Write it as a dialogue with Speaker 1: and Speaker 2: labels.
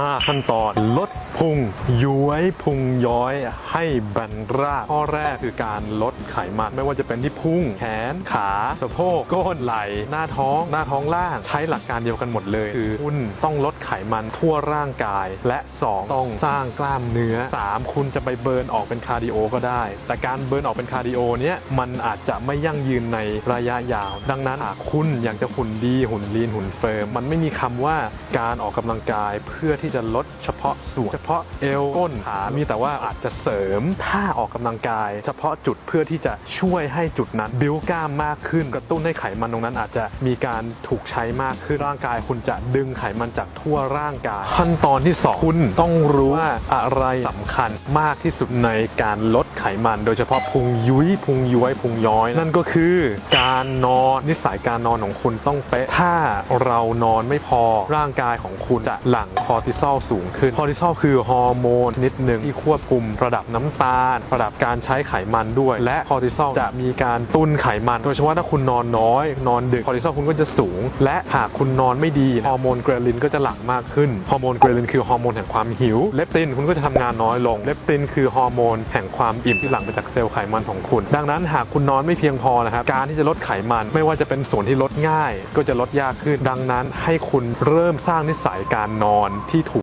Speaker 1: 5 ขั้นตอนลดพุงย้วยพุงย้อยให้แบนราบข้อแรกคือการลดไขมันไม่ว่าจะเป็นที่พุงแขน ขาสะโพกก้นไหล่หน้าท้อง หน้าท้องล่างใช้หลักการเดียวกันหมดเลย คือคุณต้องลดไขมันทั่วร่างกาย และ 2 ต้องสร้างกล้ามเนื้อ 3 คุณจะไปเบิร์นออกเป็นคาร์ดิโอก็ได้ แต่การเบิร์นออกเป็นคาร์ดิโอเนี้ยมันอาจจะไม่ยั่งยืนในระยะยาว ดังนั้นหากคุณอยากจะหุ่นดีหุ่นลีนหุ่นเฟิร์มมันไม่มีคำว่าการออกกำลังกายเพื่อที่จะลดเฉพาะส่วน เฉพาะเอวก้นขามีแต่ว่าอาจจะเสริมท่าออกกำลังกาย เฉพาะจุดเพื่อที่จะช่วยให้จุดนั้นบิ้วกล้ามมากขึ้น กระตุ้นให้ไขมันตรงนั้นอาจจะมีการถูกใช้มากขึ้นร่างกาย คุณจะดึงไขมันจากทั่วร่างกาย ขั้นตอนที่สองคุณต้องรู้ว่าอะไรสำคัญมากที่สุดในการลดไขมัน โดยเฉพาะพุงยุ้ยพุงย้วยพุงย้อย นั่นก็คือการนอนนิสัยการนอนของคุณต้องเป๊ะถ้าเรานอนไม่พอร่างกายของคุณจะหลั่งคอร์ติติซอลสูงขึ้นคอร์ติซอลคือฮอร์โมนชนิดหนึ่งที่ควบคุมระดับน้ำตาล ระดับการใช้ไขมันด้วย และคอร์ติซอลจะมีการตุนไขมัน โดยเฉพาะถ้าคุณนอนน้อย นอนดึกคอร์ติซอลคุณก็จะสูง และหากคุณนอนไม่ดีฮอร์โมนเกรลินก็จะหลั่งมากขึ้นฮอร์โมนเกรลินคือฮอร์โมนแห่งความหิวเลปตินคุณก็จะทำงานน้อยลงเลปตินคือฮอร์โมนแห่งความอิ่มที่หลั่งมาจากเซลล์ไขมันของคุณ ดังนั้นหากคุณนอนไม่เพียงพอนะครับการที่จะลดไขมันไม่ว่าจะเป็นส่วนที่ลดง่าย ก็จะลดยากขึ้นดังนั้นให้คุณเริ่มสร้างนิสัยการนอนที่ trouve.